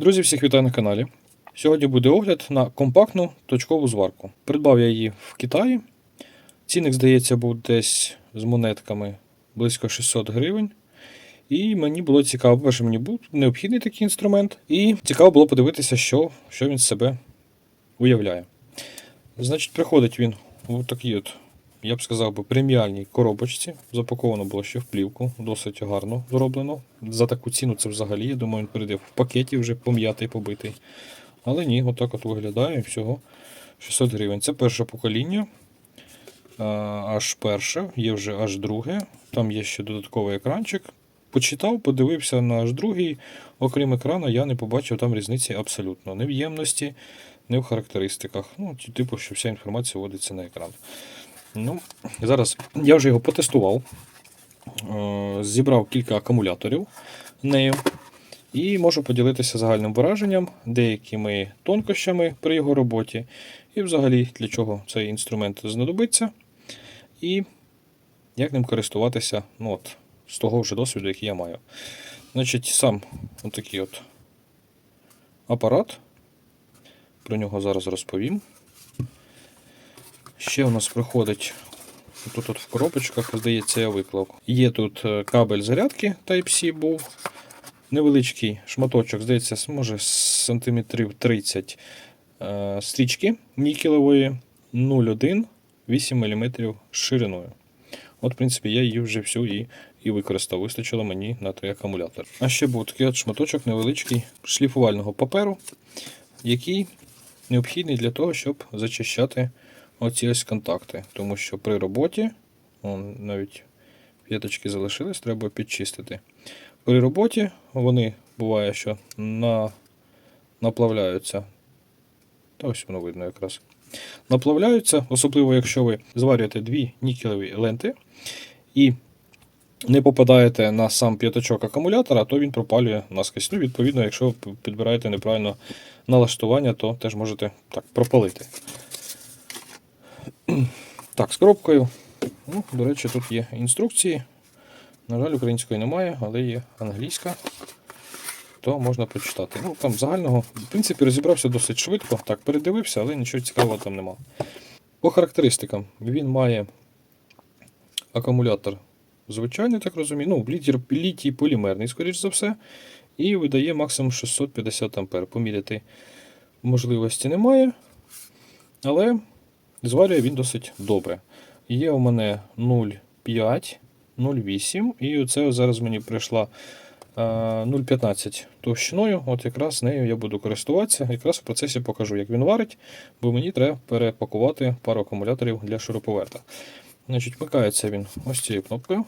Друзі, всіх вітаю на каналі. Сьогодні буде огляд на компактну точкову зварку. Придбав я її в Китаї. Цінник, здається, був десь з монетками близько 600 гривень. І мені було цікаво, перше, мені був необхідний такий інструмент, і цікаво було подивитися, що, що він з себе уявляє. Значить, приходить він у такій от, я б сказав би, преміальній коробочці. Запаковано було ще в плівку, досить гарно зроблено. За таку ціну це взагалі, я думаю, він прийде в пакеті вже пом'ятий, побитий. Але ні, отак от виглядає всього 600 гривень. Це перше покоління. Аж перше, є вже аж друге. Там є ще додатковий екранчик. Почитав, подивився на аж другий. Окрім екрану, я не побачив там різниці абсолютно. Не в ємності, не в характеристиках. Ну, типу, що вся інформація вводиться на екран. Ну, зараз я вже його потестував. Е, Зібрав кілька акумуляторів нею. І можу поділитися загальним враженням, деякими тонкощами при його роботі, і взагалі для чого цей інструмент знадобиться, і як ним користуватися ну от, з того вже досвіду, який я маю. Значить, сам отакий от апарат. Про нього зараз розповім. Ще у нас приходить тут от в коробочках, здається, я виклав. Є тут е, кабель зарядки Type-C був. Невеличкий шматочок, здається, може сантиметрів 30 е, стрічки нікелевої 0,1 8 мм шириною. От, в принципі, я її вже всю і, і використав. Вистачило мені на той акумулятор. А ще був такий от шматочок невеличкий шліфувального паперу, який необхідний для того, щоб зачищати оці ось контакти. Тому що при роботі, он, навіть п'яточки залишились, треба підчистити. При роботі вони буває, що на, наплавляються. Та ось воно видно якраз. Наплавляються, особливо якщо ви зварюєте дві нікелеві ленти і не попадаєте на сам п'ятачок акумулятора, то він пропалює наскрізь. Ну, відповідно, якщо підбираєте неправильно налаштування, то теж можете так пропалити. Так, з коробкою. Ну, до речі, тут є інструкції. На жаль, української немає, але є англійська. То можна почитати. Ну, там загального, в принципі, розібрався досить швидко. Так, передивився, але нічого цікавого там нема. По характеристикам, він має акумулятор звичайний, так розумію. Ну, літій полімерний, скоріш за все. І видає максимум 650 А. Поміряти можливості немає. Але зварює він досить добре. Є у мене 0,5. 0,8. І оце зараз мені прийшла е, 0,15 товщиною. От якраз нею я буду користуватися. Якраз в процесі покажу, як він варить, бо мені треба перепакувати пару акумуляторів для шуруповерта. Значить, вмикається він ось цією кнопкою.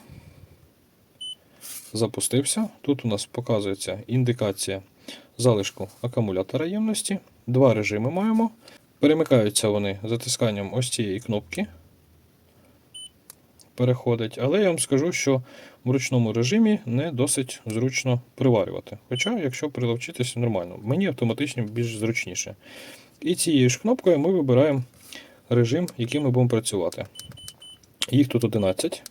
Запустився. Тут у нас показується індикація залишку акумулятора ємності. Два режими маємо. Перемикаються вони затисканням ось цієї кнопки переходить. Але я вам скажу, що в ручному режимі не досить зручно приварювати. Хоча, якщо приловчитися, нормально. Мені автоматично більш зручніше. І цією ж кнопкою ми вибираємо режим, яким ми будемо працювати. Їх тут 11.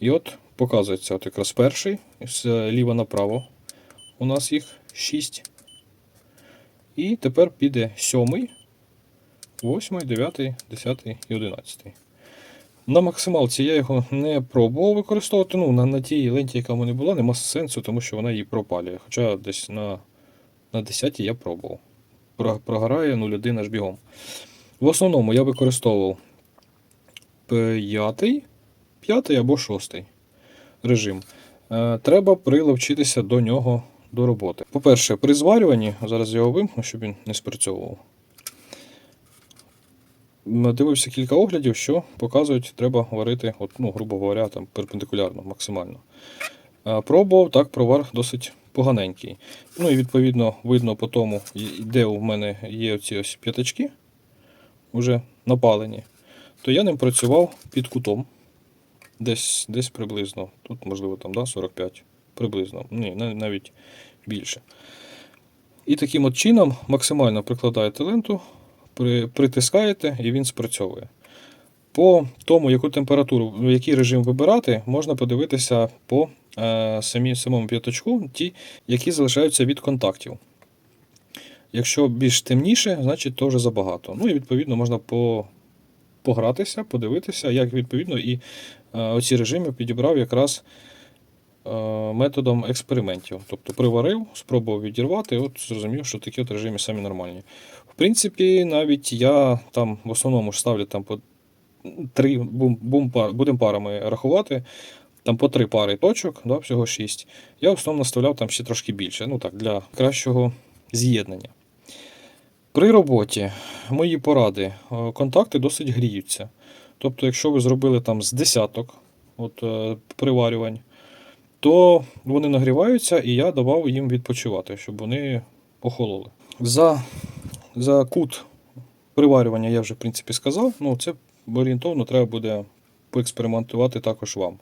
І от показується от якраз перший, зліва направо. У нас їх 6. І тепер піде сьомий, восьмий, дев'ятий, десятий і одинадцятий. На максималці я його не пробував використовувати. Ну, на, на тій ленті, яка в мене була, нема сенсу, тому що вона її пропалює. Хоча десь на, на 10 я пробував. Про- Прогорає 0,1 аж бігом. В основному я використовував п'ятий, п'ятий або шостий режим. Е, треба приловчитися до нього до роботи. По-перше, при зварюванні, зараз я його вимкну, щоб він не спрацьовував. Дивився кілька оглядів, що показують, треба варити, от, ну, грубо говоря, там, перпендикулярно, максимально. Пробував, так, провар досить поганенький. Ну і відповідно видно по тому, де у мене є оці ось п'ятачки, вже напалені, то я ним працював під кутом. Десь, десь приблизно. Тут, можливо, там, да, 45 приблизно. Ні, навіть більше. І таким от чином максимально прикладаєте ленту, притискаєте і він спрацьовує. По тому, яку температуру, який режим вибирати, можна подивитися по е, самі, самому п'ятачку, ті, які залишаються від контактів. Якщо більш темніше, значить то вже забагато. Ну і відповідно можна по, погратися, подивитися, як відповідно і е, оці режими підібрав якраз методом експериментів. Тобто приварив, спробував відірвати, от зрозумів, що такі от режими самі нормальні. В принципі, навіть я там в основному ж ставлю там по три бум, бум пар, будемо парами рахувати. Там по три пари точок, да, всього шість. Я в основному наставляв там ще трошки більше. Ну так, для кращого з'єднання. При роботі мої поради. е, Контакти досить гріються. Тобто, якщо ви зробили там з десяток от, е, приварювань, то вони нагріваються, і я давав їм відпочивати, щоб вони охололи. За, за кут приварювання я вже в принципі сказав. Ну, це орієнтовно треба буде поекспериментувати також вам.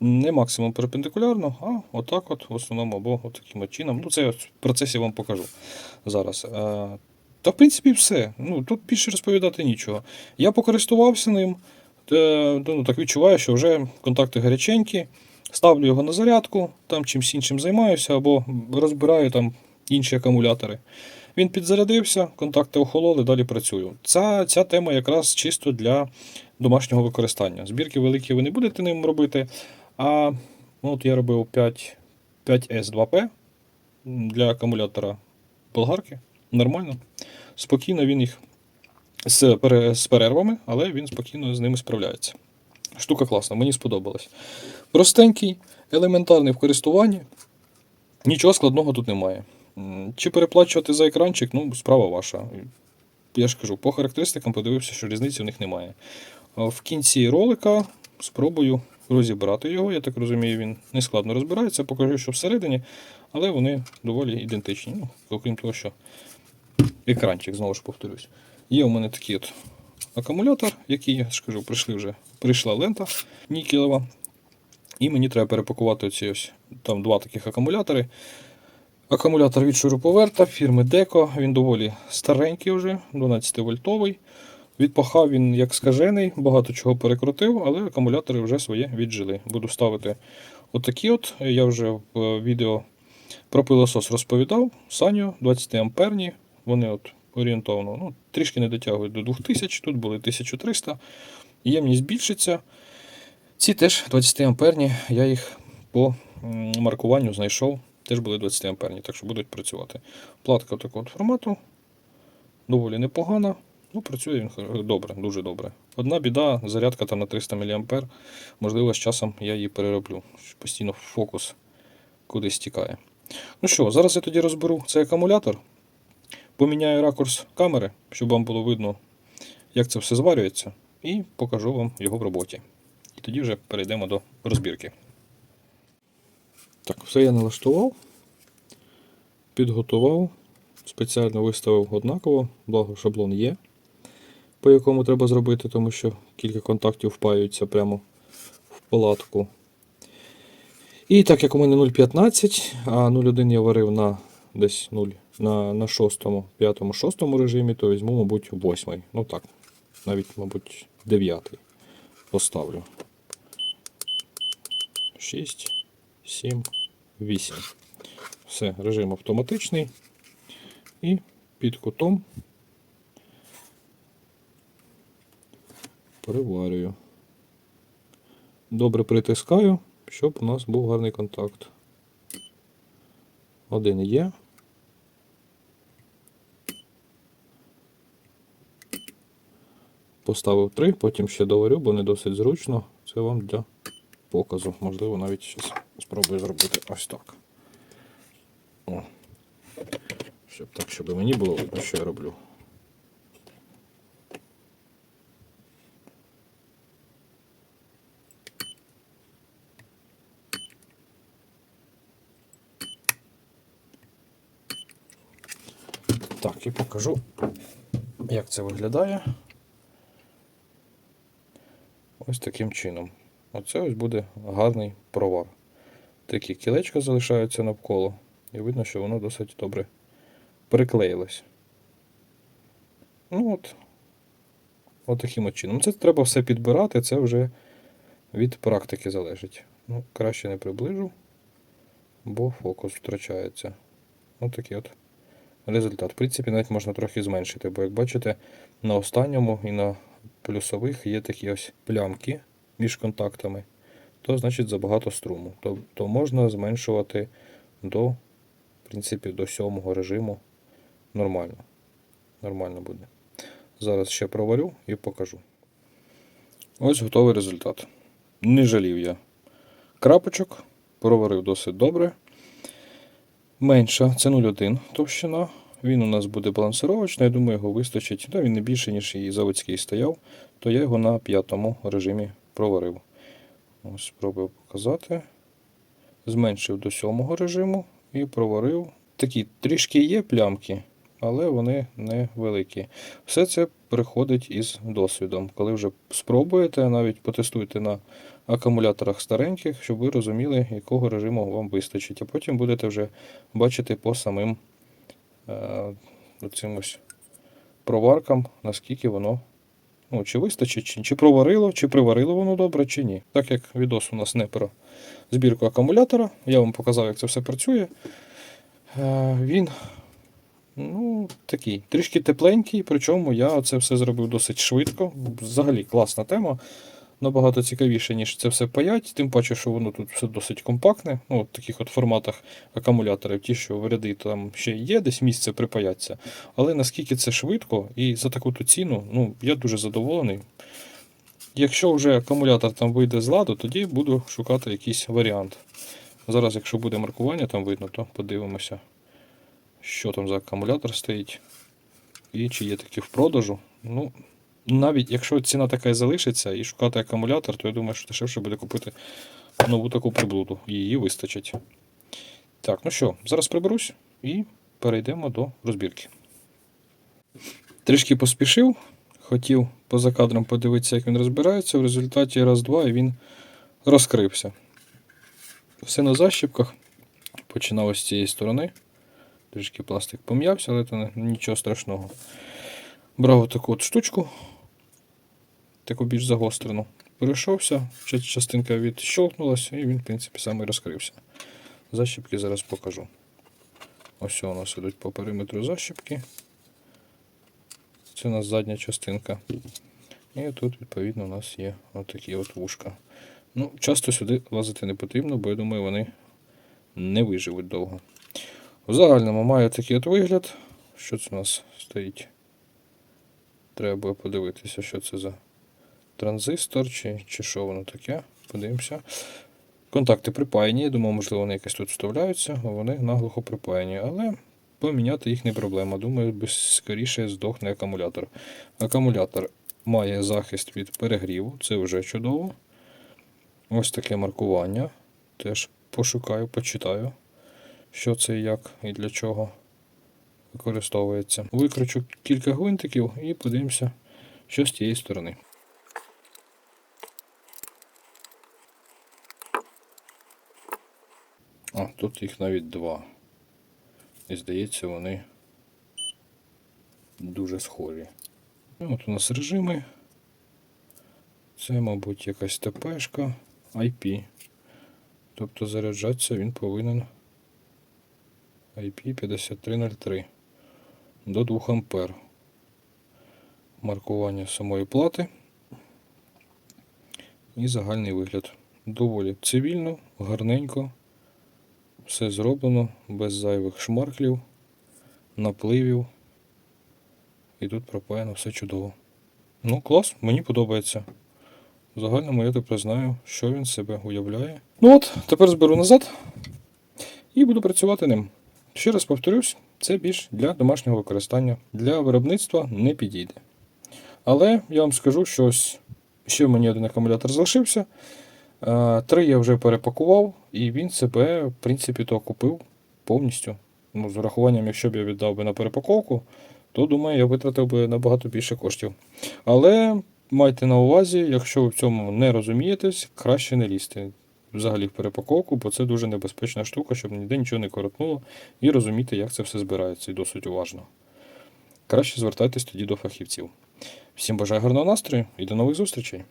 Не максимум перпендикулярно, а отак от в основному або таким чином. Ну, це я в процесі вам покажу зараз. Е, Та в принципі все. Ну, тут більше розповідати нічого. Я покористувався ним, е, ну, так відчуваю, що вже контакти гаряченькі. Ставлю його на зарядку, там чимсь іншим займаюся, або розбираю там інші акумулятори. Він підзарядився, контакти охололи, далі працюю. Ця, ця тема якраз чисто для домашнього використання. Збірки великі ви не будете ним робити. А ну, от я робив 5, 5S2P для акумулятора болгарки. Нормально. Спокійно він їх з, перервами, але він спокійно з ними справляється. Штука класна, мені сподобалась. Простенький, елементарний в користуванні. Нічого складного тут немає. Чи переплачувати за екранчик, ну, справа ваша. Я ж кажу, по характеристикам подивився, що різниці в них немає. В кінці ролика спробую розібрати його. Я так розумію, він не складно розбирається, покажу, що всередині, але вони доволі ідентичні. Ну, окрім того, що екранчик, знову ж повторюсь. Є у мене такий от акумулятор, який, я ж кажу, прийшли вже, прийшла лента нікелева. І мені треба перепакувати оці ось там два таких акумулятори. Акумулятор від шуруповерта фірми Deco. Він доволі старенький вже, 12 вольтовий. Відпахав він як скажений, багато чого перекрутив, але акумулятори вже своє віджили. Буду ставити отакі от. Я вже в е, відео про пилосос розповідав. Саню 20 амперні. Вони от орієнтовно ну, трішки не дотягують до 2000, тут були 1300. Ємність збільшиться. Ці теж 20 амперні, я їх по маркуванню знайшов, теж були 20 амперні, так що будуть працювати. Платка такого формату, доволі непогана. Ну, працює він добре, дуже добре. Одна біда, зарядка там на 300 мА. Можливо, з часом я її перероблю. Постійно фокус кудись тікає. Ну що, зараз я тоді розберу цей акумулятор, поміняю ракурс камери, щоб вам було видно, як це все зварюється, і покажу вам його в роботі. І тоді вже перейдемо до розбірки. Так, все я налаштував, підготував, спеціально виставив однаково, благо шаблон є, по якому треба зробити, тому що кілька контактів впаються прямо в палатку. І так як у мене 0,15, а 0,1 я варив на десь 0 на, на 6, 5, 6 режимі, то візьму, мабуть, 8. Ну так, навіть, мабуть, 9 поставлю. 6, 7, 8. Все, режим автоматичний. І під кутом переварюю. Добре притискаю, щоб у нас був гарний контакт. Один є. Поставив три, потім ще доварю, бо не досить зручно. Це вам для показу. Можливо, навіть щас спробую зробити ось так. О. Щоб так, щоб мені було видно, що я роблю. Так, і покажу, як це виглядає. Ось таким чином. Оце ось буде гарний провар. Такі кілечка залишаються навколо, і видно, що воно досить добре приклеїлось. Ну от, от таким от чином. Це треба все підбирати, це вже від практики залежить. Ну, краще не приближу, бо фокус втрачається. Ось такі от результат. В принципі, навіть можна трохи зменшити, бо як бачите, на останньому і на плюсових є такі ось плямки між контактами, то значить забагато струму. То, то можна зменшувати до, в принципі, до сьомого режиму нормально. Нормально буде. Зараз ще проварю і покажу. Ось готовий результат. Не жалів я крапочок, проварив досить добре. Менша, це 0,1 товщина. Він у нас буде балансировочний, я думаю, його вистачить. Да, він не більше, ніж і заводський стояв, то я його на п'ятому режимі проварив. Ось спробую показати. Зменшив до сьомого режиму і проварив. Такі трішки є плямки, але вони не великі. Все це приходить із досвідом. Коли вже спробуєте, навіть потестуйте на акумуляторах стареньких, щоб ви розуміли, якого режиму вам вистачить. А потім будете вже бачити по самим е, ось проваркам, наскільки воно. Ну, чи вистачить, чи, чи проварило, чи приварило воно добре, чи ні. Так як відос у нас не про збірку акумулятора, я вам показав, як це все працює. Е, він ну, такий, трішки тепленький, причому я це все зробив досить швидко. Взагалі класна тема. Набагато цікавіше, ніж це все паять, тим паче, що воно тут все досить компактне. Ну, от в таких от форматах акумуляторів, ті, що в ряди там ще є, десь місце припаяться. Але наскільки це швидко і за таку ту ціну, ну, я дуже задоволений. Якщо вже акумулятор там вийде з ладу, тоді буду шукати якийсь варіант. Зараз, якщо буде маркування там видно, то подивимося, що там за акумулятор стоїть. І чи є такі в продажу. Ну, навіть якщо ціна така і залишиться і шукати акумулятор, то я думаю, що дешевше буде купити нову таку приблуду. Її вистачить. Так, ну що, зараз приберусь і перейдемо до розбірки. Трішки поспішив, хотів поза кадром подивитися, як він розбирається. В результаті раз-два і він розкрився. Все на защіпках. Починав з цієї сторони. Трішки пластик пом'явся, але це нічого страшного. Брав таку от штучку, таку більш загострену. Перейшовся, частинка відщолкнулася, і він, в принципі, сам і розкрився. Защіпки зараз покажу. Ось у нас ідуть по периметру защіпки. Це у нас задня частинка. І тут, відповідно, у нас є отакі от вушка. Ну, часто сюди лазити не потрібно, бо я думаю, вони не виживуть довго. В загальному має такий от вигляд. Що це у нас стоїть? Треба подивитися, що це за транзистор, чи, чи що воно таке. Подивимося. Контакти припаяні. Я думаю, можливо, вони якось тут вставляються, а вони наглухо припаяні. Але поміняти їх не проблема. Думаю, скоріше здохне акумулятор. Акумулятор має захист від перегріву, це вже чудово. Ось таке маркування. Теж пошукаю, почитаю, що це і як і для чого використовується. Викручу кілька гвинтиків і подивимося, що з тієї сторони. А, тут їх навіть два. І здається, вони дуже схожі. От у нас режими. Це, мабуть, якась ТПшка IP. Тобто заряджатися він повинен IP 5303 до 2 ампер. Маркування самої плати і загальний вигляд. Доволі цивільно, гарненько. Все зроблено без зайвих шмарклів, напливів. І тут пропаяно все чудово. Ну, клас, мені подобається. В загальному я тепер знаю, що він себе уявляє. Ну от, тепер зберу назад і буду працювати ним. Ще раз повторюсь, це більш для домашнього використання. Для виробництва не підійде. Але я вам скажу, що ось ще в мені один акумулятор залишився. Е, Три я вже перепакував, і він себе, в принципі, то купив повністю. Ну, з урахуванням, якщо б я віддав би на перепаковку, то думаю, я витратив би набагато більше коштів. Але майте на увазі, якщо ви в цьому не розумієтесь, краще не лізти взагалі в перепаковку, бо це дуже небезпечна штука, щоб ніде нічого не коротнуло, і розуміти, як це все збирається, і досить уважно. Краще звертайтесь тоді до фахівців. Всім бажаю гарного настрою і до нових зустрічей!